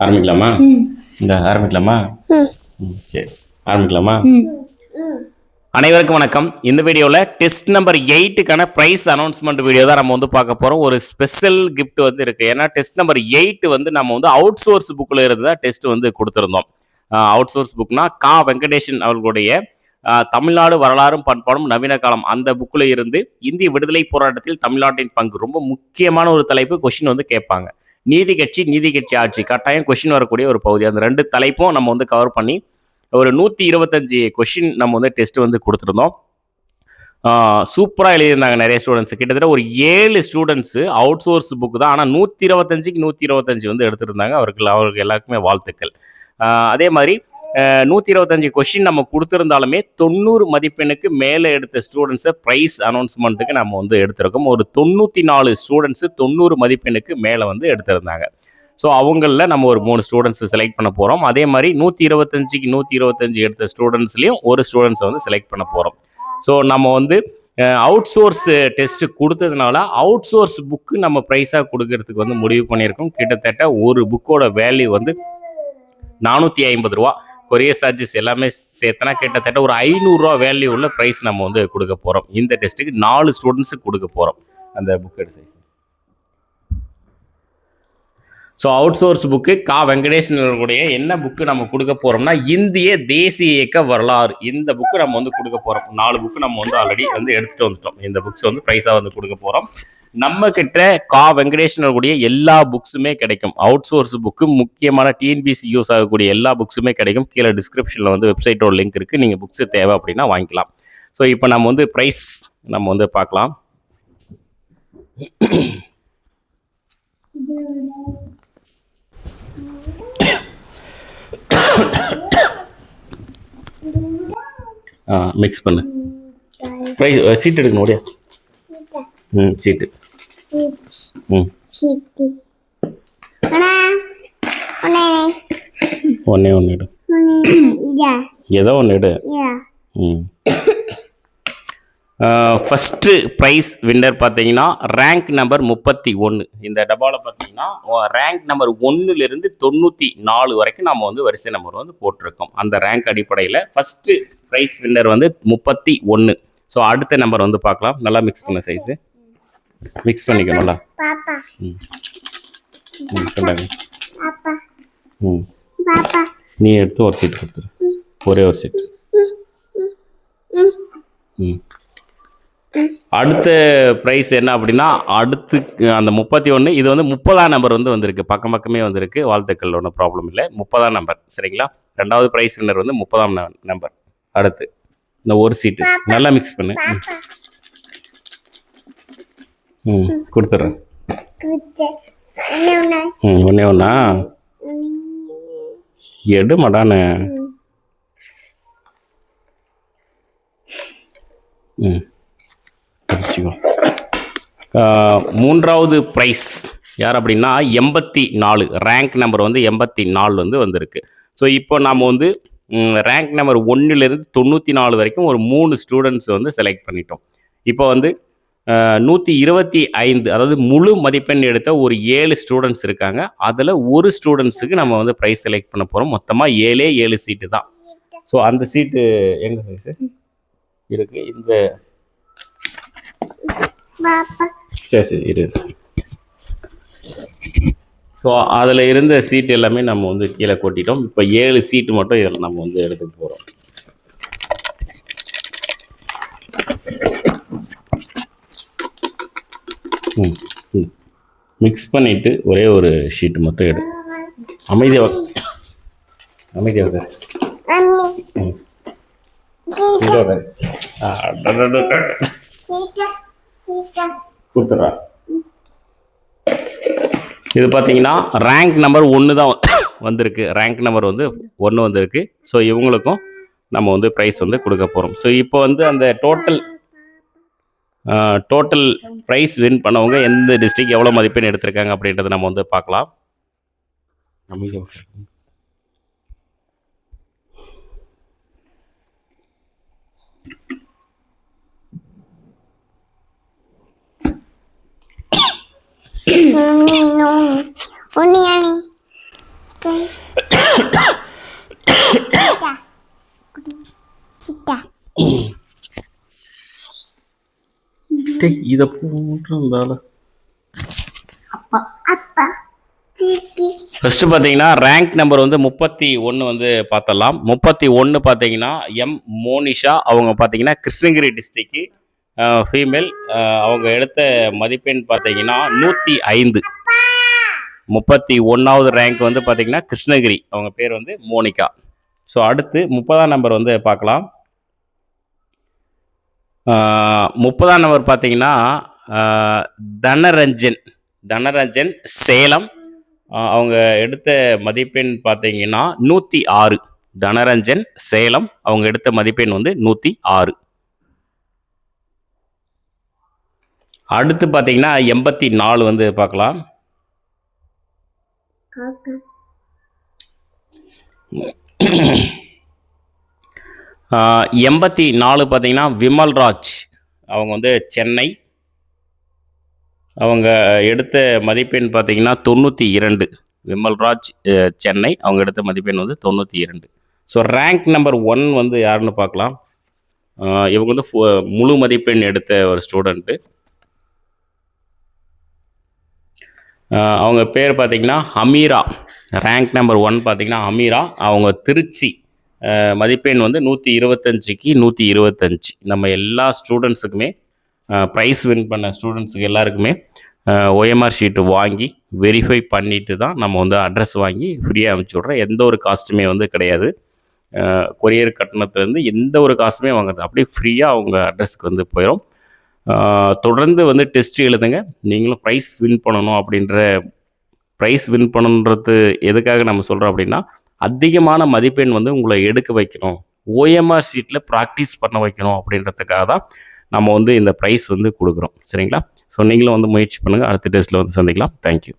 ஆரம்பிக்கலாமா? இந்த ஆரம்பிக்கலாமா? சரி. ஆரம்பிக்கலாமா? அனைவருக்கும் வணக்கம். இந்த வீடியோவில் டெஸ்ட் நம்பர் எயிட்டுக்கான ப்ரைஸ் அனௌன்ஸ்மெண்ட் வீடியோ தான் நம்ம வந்து பார்க்க போகிறோம் ஒரு ஸ்பெஷல் gift வந்து இருக்குது ஏன்னா டெஸ்ட் நம்பர் எயிட் வந்து நம்ம வந்து அவுட் சோர்ஸ் புக்கில் இருந்து தான் டெஸ்ட் வந்து கொடுத்துருந்தோம். அவுட் சோர்ஸ் புக்னா கா வெங்கடேஷன் அவர்களுடைய தமிழ்நாடு வரலாறும் பண்பாடும் நவீன காலம் அந்த புக்கில் இருந்து இந்திய விடுதலை போராட்டத்தில் தமிழ்நாட்டின் பங்கு ரொம்ப முக்கியமான ஒரு தலைப்பு கொஷின் வந்து கேட்பாங்க. நீதி கட்சி நீதி கட்சி ஆட்சி. கட்டாயம் கொஷின் வரக்கூடிய ஒரு பகுதி. அந்த ரெண்டு தலைப்பும் நம்ம வந்து கவர் பண்ணி ஒரு நூற்றி இருபத்தஞ்சி கொஷின் நம்ம வந்து டெஸ்ட் வந்து கொடுத்துருந்தோம். சூப்பராக எழுதியிருந்தாங்க நிறைய ஸ்டூடெண்ட்ஸ் கிட்டத்தட்ட ஒரு ஏழு ஸ்டூடெண்ட்ஸு அவுட் சோர்ஸ் புக்கு தான். ஆனால் நூற்றி இருபத்தஞ்சிக்கு நூற்றி இருபத்தஞ்சி வந்து எடுத்திருந்தாங்க. அவருக்கு அவருக்கு எல்லாருக்குமே வாழ்த்துக்கள். அதே மாதிரி நூற்றி இருபத்தஞ்சு கொஷின் நம்ம கொடுத்துருந்தாலுமே தொண்ணூறு மதிப்பெண்ணுக்கு மேலே எடுத்த ஸ்டூடெண்ட்ஸை ப்ரைஸ் அனௌன்ஸ்மெண்ட்டுக்கு நம்ம வந்து எடுத்திருக்கோம். ஒரு தொண்ணூற்றி நாலு ஸ்டூடெண்ட்ஸு தொண்ணூறு மதிப்பெண்ணுக்கு மேலே வந்து எடுத்திருந்தாங்க. ஸோ அவங்களில் நம்ம ஒரு மூணு ஸ்டூடெண்ட்ஸ் செலக்ட் பண்ண போகிறோம் அதே மாதிரி நூற்றி இருபத்தஞ்சிக்கு நூற்றி இருபத்தஞ்சி எடுத்த ஸ்டூடெண்ட்ஸ்லேயும் ஒரு ஸ்டூடெண்ட்ஸை வந்து செலக்ட் பண்ண போகிறோம் ஸோ நம்ம வந்து அவுட் சோர்ஸ் டெஸ்ட் கொடுத்ததுனால அவுட் சோர்ஸ் புக்கு நம்ம ப்ரைஸாக கொடுக்கறதுக்கு வந்து முடிவு பண்ணியிருக்கோம். கிட்டத்தட்ட ஒரு புக்கோட வேல்யூ வந்து நானூற்றி ஐம்பது ரூபா. கொரியர் சார்ஜஸ் எல்லாமே சேர்த்தனா கிட்டத்தட்ட ஒரு ஐநூறுரூவா வேல்யூ உள்ள ப்ரைஸ் நம்ம வந்து கொடுக்க போகிறோம் இந்த டெஸ்ட்டுக்கு நாலு ஸ்டூடெண்ட்ஸுக்கு கொடுக்க போகிறோம் அந்த புக் எடுத்து ஸோ அவுட் சோர்ஸ் புக்கு கா வெங்கடேசனுடைய என்ன புக்கு நம்ம கொடுக்க போகிறோம்னா இந்திய தேசிய இயக்க வரலாறு. இந்த புக்கு நம்ம வந்து கொடுக்க போகிறோம் நாலு புக்கு நம்ம வந்து ஆல்ரெடி வந்து எடுத்துகிட்டு வந்துட்டோம். இந்த புக்ஸ் வந்து ப்ரைஸாக வந்து கொடுக்க போகிறோம் நம்ம கிட்ட கா வெங்கடேசனுடைய எல்லா புக்ஸுமே கிடைக்கும். அவுட் சோர்ஸ் புக்கு முக்கியமான டிஎன்பிசி யூஸ் ஆகக்கூடிய எல்லா புக்ஸுமே கிடைக்கும். கீழே டிஸ்கிரிப்ஷனில் வந்து வெப்சைட்டோட லிங்க் இருக்குது நீங்கள் புக்ஸு தேவை அப்படின்னா வாங்கிக்கலாம். ஸோ இப்போ நம்ம வந்து ப்ரைஸ் நம்ம வந்து பார்க்கலாம். ஆ மிக்ஸ் பண்ணு. ப்ரைஸ் சீட் எடுக்கணும் ஓடியா? ம் சீட்டு ம். அண்ணே ஒன்றே ஏதோ ஒன்று எடு. ம். ஃபஸ்ட்டு ப்ரைஸ் வின்னர் பார்த்தீங்கன்னா ரேங்க் நம்பர் முப்பத்தி ஒன்று இந்த டப்பாவில் பார்த்தீங்கன்னா ரேங்க் நம்பர் ஒன்றுலேருந்து தொண்ணூற்றி நாலு வரைக்கும் நம்ம வந்து வரிசை நம்பர் வந்து போட்டிருக்கோம். அந்த ரேங்க் அடிப்படையில் ஃபஸ்ட்டு ப்ரைஸ் வின்னர் வந்து முப்பத்தி ஒன்று ஸோ அடுத்த நம்பர் வந்து பார்க்கலாம். நல்லா மிக்ஸ் பண்ண சைஸு மிக்ஸ் பண்ணிக்கணும்ல? ம். நீ எடுத்து ஒரு சீட் கொடுத்துரு. ஒரே ஒரு சீட் ம். அடுத்த ப்ரைஸ் என்ன அப்படின்னா அடுத்து அந்த முப்பத்தி ஒன்று இது வந்து முப்பதாம் நம்பர் வந்து வந்திருக்கு. பக்கம் பக்கமே வந்திருக்கு. வாழ்த்துக்கள் ஒன்றும் ப்ராப்ளம் இல்லை. முப்பதாம் நம்பர் சரிங்களா? ரெண்டாவது ப்ரைஸ் வின்னர் வந்து முப்பதாம் நம்பர் அடுத்து இந்த ஒரு சீட்டு நல்லா மிக்ஸ் பண்ணு. ம். கொடுத்துட்றேன். ம் ஒன்றே ஒன்றா எடு மடானு ம். வச்சுக்கோ மூன்றாவது ப்ரைஸ் யார் அப்படின்னா எண்பத்தி நாலு. ரேங்க் நம்பர் வந்து எண்பத்தி நாலு வந்து வந்திருக்கு. ஸோ இப்போ நாம் வந்து ரேங்க் நம்பர் ஒன்றுலேருந்து தொண்ணூற்றி நாலு வரைக்கும் ஒரு மூணு ஸ்டூடெண்ட்ஸ் வந்து செலக்ட் பண்ணிட்டோம். இப்போ வந்து நூற்றி இருபத்தி ஐந்து அதாவது முழு மதிப்பெண் எடுத்த ஒரு ஏழு ஸ்டூடெண்ட்ஸ் இருக்காங்க. அதில் ஒரு ஸ்டூடெண்ட்ஸுக்கு நம்ம வந்து ப்ரைஸ் செலக்ட் பண்ண போகிறோம் மொத்தமாக ஏழே ஏழு சீட்டு தான். ஸோ அந்த சீட்டு எங்கே சார் இருக்குது இந்த சரி சரி இரு. ஸோ அதில் இருந்த சீட் எல்லாமே நம்ம வந்து கீழே கொட்டிட்டோம். இப்போ ஏழு சீட்டு மட்டும் இதில் நம்ம வந்து எடுத்துட்டு போகிறோம் மிக்ஸ் பண்ணிவிட்டு ஒரே ஒரு ஷீட் மட்டும் எடு. அமைதியாக அமைதியாக. ஆ, அடடடடட. சீட்டா சீட்டா கொடுத்துட்றா. இது பார்த்தீங்கன்னா ரேங்க் நம்பர் ஒன்று தான் வந்திருக்கு. ரேங்க் நம்பர் வந்து ஒன்று வந்திருக்கு. ஸோ இவங்களுக்கும் நம்ம வந்து ப்ரைஸ் வந்து கொடுக்க போகிறோம் ஸோ இப்போ வந்து அந்த டோட்டல் டோட்டல் ப்ரைஸ் வின் பண்ணவங்க எந்த டிஸ்ட்ரிக்ட் எவ்வளோ மதிப்பெண் எடுத்திருக்காங்க அப்படின்றத நம்ம வந்து பார்க்கலாம். அமைதியா உட்காரு. இதை ஃபஸ்ட்டு பார்த்தீங்கன்னா ரேங்க் நம்பர் வந்து முப்பத்தி ஒன்று வந்து பார்த்தலாம் முப்பத்தி ஒன்று பார்த்தீங்கன்னா எம் மோனிஷா அவங்க பார்த்தீங்கன்னா கிருஷ்ணகிரி டிஸ்ட்ரிக்கு ஃபீமேல் அவங்க எடுத்த மதிப்பெண் பார்த்தீங்கன்னா நூற்றி ஐந்து. முப்பத்தி ஒன்றாவது ரேங்க் வந்து பார்த்தீங்கன்னா கிருஷ்ணகிரி. அவங்க பேர் வந்து மோனிகா. ஸோ அடுத்து முப்பதாம் நம்பர் வந்து பார்க்கலாம். முப்பதாம் நம்பர் பார்த்தீங்கன்னா தனரஞ்சன். தனரஞ்சன் சேலம். அவங்க எடுத்த மதிப்பெண் பார்த்தீங்கன்னா நூற்றி ஆறு. தனரஞ்சன் சேலம். அவங்க எடுத்த மதிப்பெண் வந்து நூற்றி ஆறு. அடுத்து பார்த்தீங்கன்னா எண்பத்தி நாலு வந்து பார்க்கலாம். எண்பத்தி நாலு பார்த்தீங்கன்னா விமல்ராஜ் அவங்க வந்து சென்னை. அவங்க எடுத்த மதிப்பெண் பார்த்தீங்கன்னா தொண்ணூற்றி இரண்டு. விமல்ராஜ் சென்னை. அவங்க எடுத்த மதிப்பெண் வந்து தொண்ணூற்றி இரண்டு. ஸோ ரேங்க் நம்பர் ஒன் வந்து யாருன்னு பார்க்கலாம். இவங்க வந்து முழு மதிப்பெண் எடுத்த ஒரு ஸ்டூடெண்ட்டு அவங்க பேர் பார்த்தீங்கன்னா அமீரா ரேங்க் நம்பர் ஒன் பார்த்தீங்கன்னா அமீரா அவங்க திருச்சி மதிப்பெண் வந்து நூற்றி இருபத்தஞ்சிக்கு நூற்றி இருபத்தஞ்சி. நம்ம எல்லா ஸ்டூடெண்ட்ஸுக்குமே ப்ரைஸ் வின் பண்ண ஸ்டூடெண்ட்ஸுக்கு எல்லாருக்குமே ஓஎம்ஆர் ஷீட்டு வாங்கி வெரிஃபை பண்ணிட்டு தான் நம்ம வந்து அட்ரஸ் வாங்கி ஃப்ரீயாக அனுப்பிச்சி விட்றோம். எந்த ஒரு காஸ்ட்டுமே வந்து கிடையாது. கொரியர் கட்டணத்துலேருந்து எந்த ஒரு காசுமே வாங்குறது அப்படியே ஃப்ரீயாக அவங்க அட்ரஸ்க்கு வந்து போயிடும் தொடர்ந்து வந்து டெஸ்ட் எழுதுங்க. நீங்களும் ப்ரைஸ் வின் பண்ணணும் அப்படின்ற ப்ரைஸ் வின் பண்ணணுன்றது எதுக்காக நம்ம சொல்கிறோம் அப்படின்னா அதிகமான மதிப்பெண் வந்து உங்களை எடுக்க வைக்கணும். ஓஎம்ஆர் ஷீட்டில் ப்ராக்டிஸ் பண்ண வைக்கணும் அப்படின்றதுக்காக தான் நம்ம வந்து இந்த ப்ரைஸ் வந்து கொடுக்குறோம். சரிங்களா? ஸோ நீங்களும் வந்து முயற்சி பண்ணுங்கள் அடுத்த டெஸ்ட்டில் வந்து சந்திக்கலாம். தேங்க்யூ